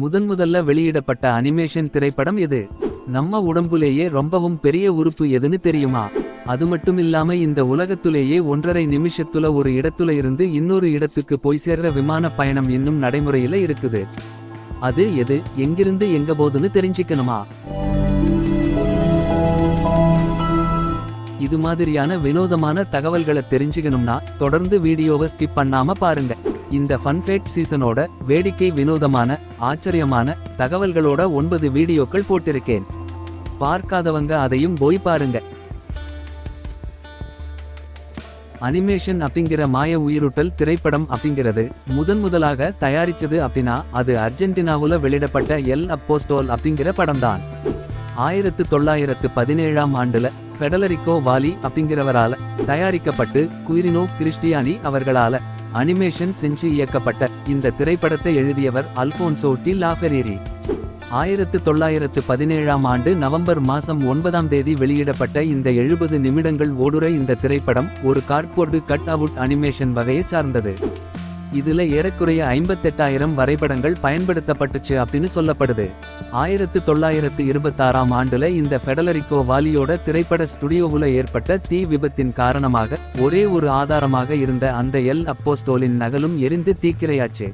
முதன்முதல்ல வெளியிடப்பட்ட அனிமேஷன் திரைப்படம் எது? நம்ம உடம்புலேயே ரொம்பவும் பெரிய உறுப்பு எதுன்னு தெரியுமா? அது மட்டும் இல்லாம இந்த உலகத்துலேயே ஒன்றரை நிமிஷத்துல ஒரு இடத்துல இருந்து இன்னொரு இடத்துக்கு போய் சேர்ற விமான பயணம் இன்னும் நடைமுறையில இருக்குது. அது எது? எங்கிருந்து எங்க போதுன்னு தெரிஞ்சுக்கணுமா? இது மாதிரியான வினோதமான தகவல்களை தெரிஞ்சுக்கணும்னா தொடர்ந்து வீடியோவை ஸ்கிப் பண்ணாம பாருங்க. இந்த ஃபன்ஃபெய்ட் சீசனோட வேடிக்கை வினோதமான ஆச்சரியமான தகவல்களோட ஒன்பது வீடியோக்கள் போட்டிருக்கேன். பார்க்காதவங்க அதையும் போய் பாருங்க. அனிமேஷன் அப்படிங்கிற மாய உயிரூட்டல் திரைப்படம் அப்படிங்கிறது முதன் முதலாக தயாரிச்சது அப்படின்னா அது அர்ஜென்டினாவுல வெளியிடப்பட்ட எல் அப்போஸ்டோல் அப்படிங்கிற படம்தான். ஆயிரத்து தொள்ளாயிரத்து பதினேழாம் ஆண்டுல ஃபெடலரிக்கோ வாலி அப்படிங்கிறவரால தயாரிக்கப்பட்டு குயிரினோ கிறிஸ்டியானி அவர்களால. அனிமேஷன் செஞ்சு இயக்கப்பட்ட இந்த திரைப்படத்தை எழுதியவர் அல்போன்சோ டி லாஃபெரேரி. ஆயிரத்து தொள்ளாயிரத்து பதினேழாம் ஆண்டு நவம்பர் மாதம் ஒன்பதாம் தேதி வெளியிடப்பட்ட இந்த எழுபது நிமிடங்கள் ஓடுற இந்த திரைப்படம் ஒரு கார்ட்போர்டு கட் அவுட் அனிமேஷன் வகையை சார்ந்தது. இதுல ஏறக்குறைய ஐம்பத்தெட்டாயிரம் வரைபடங்கள் பயன்படுத்தப்பட்டுச்சு அப்படின்னு சொல்லப்படுது. ஆயிரத்து தொள்ளாயிரத்து இருபத்தாறாம் ஆண்டுல இந்த ஃபெடலரிக்கோ வாலியோட திரைப்பட ஸ்டுடியோவுல ஏற்பட்ட தீ விபத்தின் காரணமாக ஒரே ஒரு ஆதாரமாக இருந்த அந்த எல் அப்போஸ்டோலின் நகலும் எரிந்து தீக்கிரையாச்சு.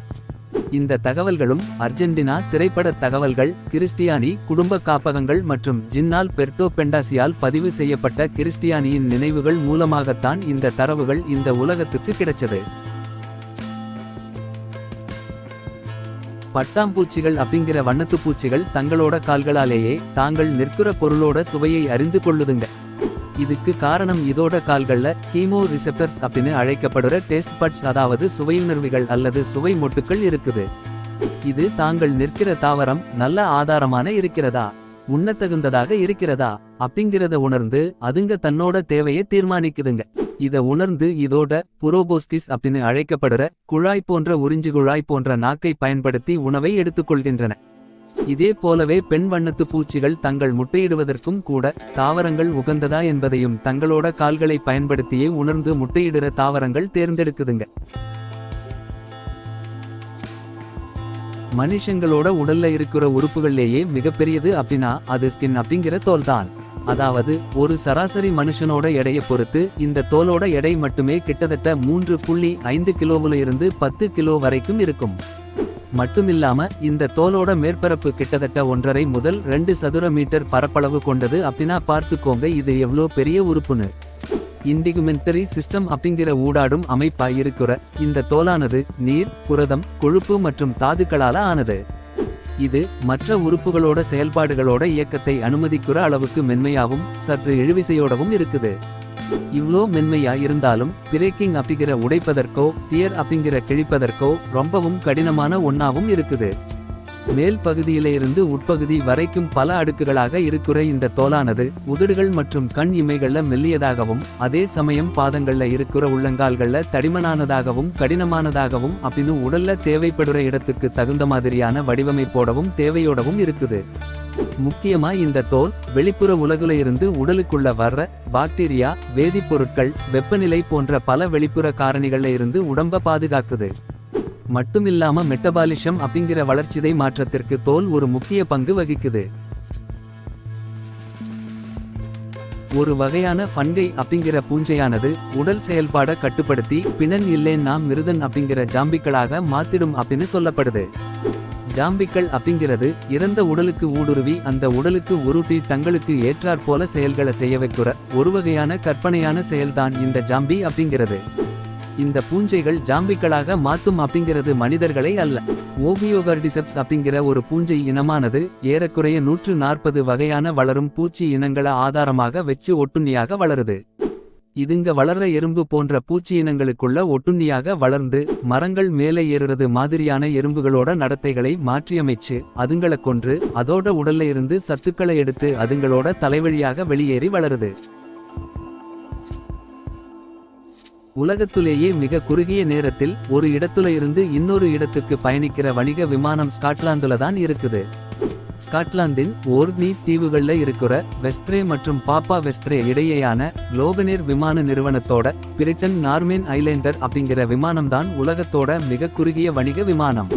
இந்த தகவல்களும் அர்ஜென்டினா திரைப்பட தகவல்கள் கிறிஸ்டியானி குடும்ப காப்பகங்கள் மற்றும் ஜின்னால் பெர்டோ பெண்டாசியால் பதிவு செய்யப்பட்ட கிறிஸ்டியானியின் நினைவுகள் மூலமாகத்தான் இந்த தரவுகள் இந்த உலகத்துக்கு கிடைச்சது. பட்டாம்பூச்சிகள் அப்படிங்கிற வண்ணத்து பூச்சிகள் தங்களோட கால்களாலேயே தாங்கள் நிற்கிற பொருளோட சுவையை அறிந்து கொள்ளுதுங்க. இதுக்கு காரணம் இதோட கால்கள்ல கீமோ ரிசெப்டர்ஸ் அப்படின்னு அழைக்கப்படுற டேஸ்ட் பட்ஸ் அதாவது சுவையுணர்வுகள் அல்லது சுவை மொட்டுக்கள் இருக்குது. இது தாங்கள் நிற்கிற தாவரம் நல்ல ஆதாரமான இருக்கிறதா? உண்ணத்தகுந்ததாக இருக்கிறதா? அப்படிங்கிறத உணர்ந்து அதுங்க தன்னோட தேவையை தீர்மானிக்குதுங்க. இத உணர்ந்து இதோட புரோபோஸ்டிஸ் அப்படின்னு அழைக்கப்படுற குழாய் போன்ற உறிஞ்சு குழாய் போன்ற நாக்கை பயன்படுத்தி உணவை எடுத்துக்கொள்கின்றன. இதே போலவே பெண் வண்ணத்து பூச்சிகள் தங்கள் முட்டையிடுவதற்கும் கூட தாவரங்கள் உகந்ததா என்பதையும் தங்களோட கால்களை பயன்படுத்தியே உணர்ந்து முட்டையிடுற தாவரங்கள் தேர்ந்தெடுக்குதுங்க. மனுஷங்களோட உடல்ல இருக்கிற உறுப்புகள்லேயே மிகப்பெரியது அப்படின்னா அது ஸ்கின் அப்படிங்கிற தோல் தான். அதாவது ஒரு சராசரி மனுஷனோட எடையை பொறுத்து இந்த தோலோட எடை மட்டுமே கிட்டத்தட்ட மூன்று புள்ளி ஐந்து கிலோவில இருந்து பத்து கிலோ வரைக்கும் இருக்கும். மட்டுமில்லாம இந்த தோலோட மேற்பரப்பு கிட்டத்தட்ட ஒன்றரை முதல் ரெண்டு சதுர மீட்டர் பரப்பளவு கொண்டது அப்படின்னா பார்த்துக்கோங்க இது எவ்வளோ பெரிய உறுப்புன்னு. இண்டிகுமெண்டரி சிஸ்டம் அப்படிங்கிற ஊடாடும் அமைப்பாயிருக்கிற இந்த தோலானது நீர் புரதம் கொழுப்பு மற்றும் தாதுக்களால ஆனது. இது மற்ற உறுப்புகளோட செயல்பாடுகளோட இயக்கத்தை அனுமதிக்கிற அளவுக்கு மென்மையாவும் சற்று இழுவிசையோடவும் இருக்குது. இவ்வளோ மென்மையா இருந்தாலும் பிரேக்கிங் அப்படிங்கிற உடைப்பதற்கோ டியர் அப்படிங்கிற கிழிப்பதற்கோ ரொம்பவும் கடினமான ஒன்னாவும் இருக்குது. மேல் பகுதியிலிருந்து உட்பகுதி வரைக்கும் பல அடுக்குகளாக இருக்கிற இந்த தோலானது. உதடுகள் மற்றும் கண் இமைகள்ல மெல்லியதாகவும் அதே சமயம் பாதங்கள்ல இருக்கிற உள்ளங்கால்கள்ல தடிமனானதாகவும் கடினமானதாகவும் அப்படின்னு உடல்ல தேவைப்படுற இடத்துக்கு தகுந்த மாதிரியான வடிவமைப்போடவும் தேவையோடவும் இருக்குது. முக்கியமா இந்த தோல் வெளிப்புற உலகுல இருந்து உடலுக்குள்ள வர்ற பாக்டீரியா வேதிப்பொருட்கள் வெப்பநிலை போன்ற பல வெளிப்புற காரணிகள்ல இருந்து உடம்ப பாதுகாக்குது. மட்டுமில்லாம மெட்டபாலிஷம் அப்படிங்கிற வளர்ச்சிதை மாற்றத்திற்கு தோல் ஒரு முக்கிய பங்கு வகிக்குது. ஒரு வகையான ஃபன்கை அப்படிங்கிற பூஞ்சையானது உடல் செயல்பாட கட்டுப்படுத்தி பிணன் இல்லேன்னா மிருதன் அப்படிங்கிற ஜாம்பிக்களாக மாத்திடும் அப்படின்னு சொல்லப்படுது. ஜாம்பிக்கள் அப்படிங்கிறது இறந்த உடலுக்கு ஊடுருவி அந்த உடலுக்கு உருட்டி தங்களுக்கு ஏற்றாற் போல செயல்களை செய்ய வைக்கிற ஒரு வகையான கற்பனையான செயல்தான் இந்த ஜாம்பி அப்படிங்கிறது. இந்த பூஞ்சைகள் ஜாம்பிக்களாக மாத்தும் அப்படிங்கிறது மனிதர்களை அல்ல. ஓபியோகர்டிசெப்ஸ் அப்படிங்கிற ஒரு பூஞ்சை இனமானது ஏறக்குறைய நூற்று நாற்பது வகையான வளரும் பூச்சி இனங்களை ஆதாரமாக வச்சு ஒட்டுண்ணியாக வளருது. இதுங்க வளர்ற எறும்பு போன்ற பூச்சி இனங்களுக்குள்ள ஒட்டுண்ணியாக வளர்ந்து மரங்கள் மேலே ஏறுறது மாதிரியான எறும்புகளோட நடத்தைகளை மாற்றியமைச்சு அதுங்களை கொன்று அதோட உடல்ல இருந்து சத்துக்களை எடுத்து அதுங்களோட தலைவழியாக வெளியேறி வளருது. உலகத்திலேயே மிக குறுகிய நேரத்தில் ஒரு இடத்துல இருந்து இன்னொரு இடத்துக்கு பயணிக்கிற வணிக விமானம் ஸ்காட்லாந்துல தான் இருக்குது. ஸ்காட்லாந்தின் ஓர்னி தீவுகள்ல இருக்கிற வெஸ்ட்ரே மற்றும் பாப்பா வெஸ்ட்ரே இடையேயான லோகனேர் விமான நிறுவனத்தோட பிரிட்டன் நார்மேன் ஐலேண்டர் அப்படிங்கிற விமானம் தான் உலகத்தோட மிக குறுகிய வணிக விமானம்.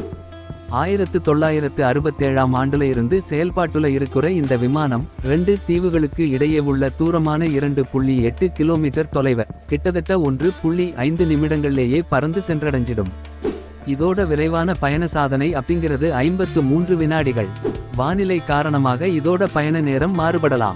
ஆயிரத்து தொள்ளாயிரத்து அறுபத்தேழாம் ஆண்டுல இருந்து செயல்பாட்டுல இருக்கிற இந்த விமானம் ரெண்டு தீவுகளுக்கு இடையே உள்ள தூரமான இரண்டு புள்ளி எட்டு கிலோமீட்டர் தொலைவ. கிட்டத்தட்ட ஒன்று புள்ளி ஐந்து நிமிடங்களிலேயே பறந்து சென்றடைஞ்சிடும். இதோட விரைவான பயண சாதனை அப்படிங்கிறது ஐம்பத்து மூன்று வினாடிகள். வானிலை காரணமாக இதோட பயண நேரம் மாறுபடலாம்.